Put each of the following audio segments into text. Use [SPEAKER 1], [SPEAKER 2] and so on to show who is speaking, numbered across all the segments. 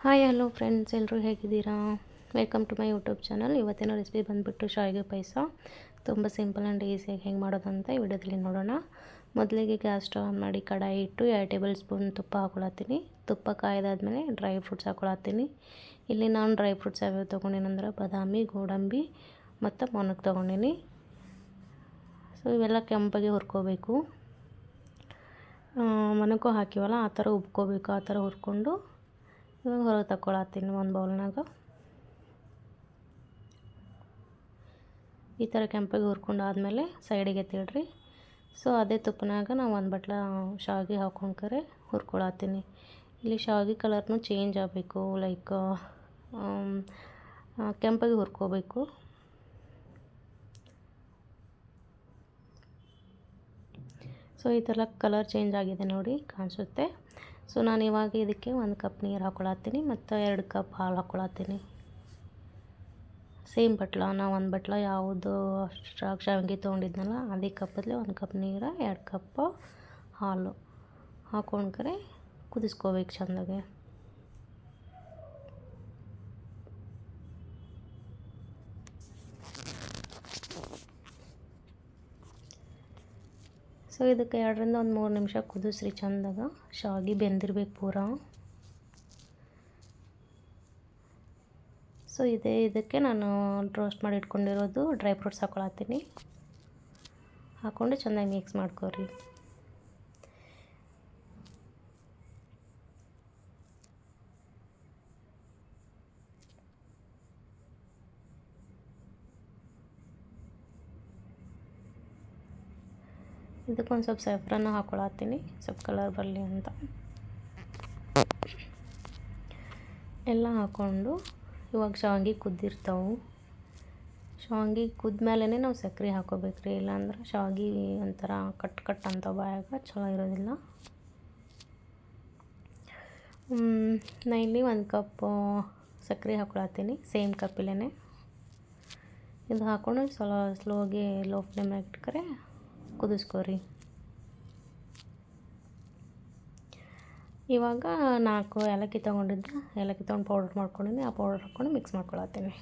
[SPEAKER 1] Hi hello friends ಎಲ್ಲರೂ ಹೇಗಿದ್ದೀರಾ? Welcome to my YouTube channel ಇವತ್ತಿನ ರೆಸಿಪಿ ಬಂದುಬಿಟ್ಟು ಶಾವಿಗೆ ಪಾಯಸ. ತುಂಬ ಸಿಂಪಲ್ ಆ್ಯಂಡ್ ಈಸಿಯಾಗಿ ಹೆಂಗೆ ಮಾಡೋದಂತ ಈ ವಿಡಿಯೋದಲ್ಲಿ ನೋಡೋಣ. ಮೊದಲಿಗೆ ಗ್ಯಾಸ್ ಸ್ಟವ್ ಆನ್ ಮಾಡಿ ಕಡಾಯಿ ಇಟ್ಟು ಎರಡು ಟೇಬಲ್ ಸ್ಪೂನ್ ತುಪ್ಪ ಹಾಕೊಳತ್ತೀನಿ. ತುಪ್ಪ ಕಾಯ್ದಾದ್ಮೇಲೆ ಡ್ರೈ ಫ್ರೂಟ್ಸ್ ಹಾಕೊಳತ್ತೀನಿ. ಇಲ್ಲಿ ನಾನು ಡ್ರೈ ಫ್ರೂಟ್ಸ್ ಯಾವ್ಯಾವ ತೊಗೊಂಡಿನಂದ್ರೆ ಬಾದಾಮಿ, ಗೋಡಂಬಿ ಮತ್ತು ಮೊನಕ್ ತೊಗೊಂಡಿನಿ. ಸೊ ಇವೆಲ್ಲ ಕೆಂಪಗೆ ಹುರ್ಕೋಬೇಕು. ಮೊನಕು ಹಾಕಿವಲ್ಲ, ಆ ಥರ ಉಬ್ಕೋಬೇಕು, ಆ ಥರ ಹುರ್ಕೊಂಡು ಇವಾಗ ಹೊರಗೆ ತಗೊಳತ್ತೀನಿ ಒಂದು ಬೌಲ್ನಾಗ. ಈ ಥರ ಕೆಂಪಗೆ ಹುರ್ಕೊಂಡು ಆದಮೇಲೆ ಸೈಡಿಗೆ ಎತ್ತಿಡ್ರಿ. ಸೊ ಅದೇ ತುಪ್ಪನಾಗ ನಾವು ಒಂದು ಬಟ್ಲ ಶಾವಿಗೆ ಹಾಕೊಂಡ್ಕರೆ ಹುರ್ಕೊಳತ್ತೀನಿ. ಇಲ್ಲಿ ಶಾವಿಗೆ ಕಲರ್ನು ಚೇಂಜ್ ಆಗಬೇಕು ಲೈಕ್ ಕೆಂಪಗೆ ಹುರ್ಕೋಬೇಕು. ಸೊ, ಈ ಥರ ಕಲರ್ ಚೇಂಜ್ ಆಗಿದೆ ನೋಡಿ, ಕಾಣಿಸುತ್ತೆ. ಸೊ, ನಾನು ಇವಾಗ ಇದಕ್ಕೆ ಒಂದು ಕಪ್ ನೀರು ಹಾಕೊಳತ್ತೀನಿ ಮತ್ತು ಎರಡು ಕಪ್ ಹಾಲು ಹಾಕ್ಕೊಳತ್ತೀನಿ ಸೇಮ್ ಬಟ್ಲ ನಾ ಒಂದು ಬಟ್ಲ ಯಾವುದು ಶಾವಿಗೆ ತೊಗೊಂಡಿದ್ನಲ್ಲ, ಅದೇ ಕಪ್ಪಲ್ಲಿ ಒಂದು ಕಪ್ ನೀರು, ಎರಡು ಕಪ್ಪು ಹಾಲು ಹಾಕೊಂಡ್ರೆ ಕುದಿಸ್ಕೋಬೇಕು ಚೆಂದಾಗೆ. ಸೊ, ಇದಕ್ಕೆ ಎರಡರಿಂದ ಒಂದು ಮೂರು ನಿಮಿಷ ಕುದಿಸ್ರಿ, ಚೆಂದಾಗ. ಶಾವಿಗೆ ಬೆಂದಿರ್ಬೇಕು ಪೂರ. ಸೊ, ಇದೇ ಇದಕ್ಕೆ ನಾನು ರೋಸ್ಟ್ ಮಾಡಿ ಇಟ್ಕೊಂಡಿರೋದು ಡ್ರೈ ಫ್ರೂಟ್ಸ್ ಹಾಕೊಳತ್ತೀನಿ. ಹಾಕ್ಕೊಂಡು ಚೆನ್ನಾಗಿ ಮಿಕ್ಸ್ ಮಾಡ್ಕೊರಿ. ಇದಕ್ಕೊಂದು ಸ್ವಲ್ಪ ಸೆಫ್ರನ್ನು ಹಾಕೊಳತ್ತೀನಿ. ಸ್ವಲ್ಪ ಕಲರ್ ಬರಲಿ ಅಂತ. ಎಲ್ಲ ಹಾಕ್ಕೊಂಡು ಇವಾಗ ಶಾವಿಗೆ ಕುದ್ದಿರ್ತಾವೆ. ಶಾವಿಗೆ ಕುದ್ಮೇಲೆ ನಾವು ಸಕ್ಕರೆ ಹಾಕೋಬೇಕು ರೀ ಇಲ್ಲಾಂದ್ರೆ ಶಾವಿಗೆ ಒಂಥರ ಕಟ್ ಕಟ್ ಅಂತ ಬಾಯಾಗ ಚಲೋ ಇರೋದಿಲ್ಲ. ನಾ ಇಲ್ಲಿ ಒಂದು ಕಪ್ ಸಕ್ಕರೆ ಹಾಕೊಳತ್ತೀನಿ. ಸೇಮ್ ಕಪ್ಪಿಲೇ ಇದು ಹಾಕ್ಕೊಂಡು ಸ್ವಲ್ಪ ಸ್ಲೋಗೆ ಲೋ ಫ್ಲೇಮ್ ಇಟ್ಕರೆ ಕುದಿಸ್ಕೋರಿ. ಇವಾಗ ನಾಲ್ಕು ಏಲಕ್ಕಿ ತೊಗೊಂಡಿದ್ದೆ. ಏಲಕ್ಕಿ ತೊಗೊಂಡು ಪೌಡ್ರ್ ಮಾಡ್ಕೊಂಡಿನಿ. ಆ ಪೌಡ್ರ್ ಹಾಕ್ಕೊಂಡು ಮಿಕ್ಸ್ ಮಾಡ್ಕೊಳತ್ತೀನಿ.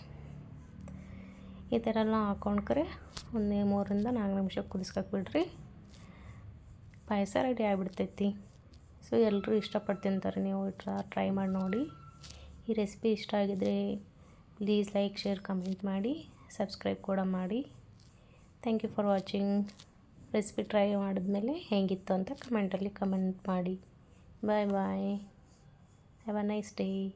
[SPEAKER 1] ಈ ಥರ ಎಲ್ಲ ಹಾಕ್ಕೊಂಡ್ಕರೆ ಒಂದು ಮೂರರಿಂದ ನಾಲ್ಕು ನಿಮಿಷ ಕುದಿಸ್ಕೊಕ್ ಬಿಡ್ರಿ. ಪಾಯಸ ರೆಡಿ ಆಗಿಬಿಡ್ತೈತಿ. ಸೊ ಎಲ್ಲರೂ ಇಷ್ಟಪಟ್ಟು ತಿಂತಾರೆ. ನೀವು ಟ್ರೈ ಮಾಡಿ ನೋಡಿ. ಈ ರೆಸಿಪಿ ಇಷ್ಟ ಆಗಿದ್ರೆ ಪ್ಲೀಸ್ ಲೈಕ್ ಶೇರ್ ಕಮೆಂಟ್ ಮಾಡಿ. ಸಬ್ಸ್ಕ್ರೈಬ್ ಕೂಡ ಮಾಡಿ. Thank you for watching recipe try ಮಾಡಿದ್ಮೇಲೆ ಹೇಗಿತ್ತು ಅಂತ ಕಮೆಂಟಲ್ಲಿ ಕಮೆಂಟ್ ಮಾಡಿ. Bye bye. Have a nice day.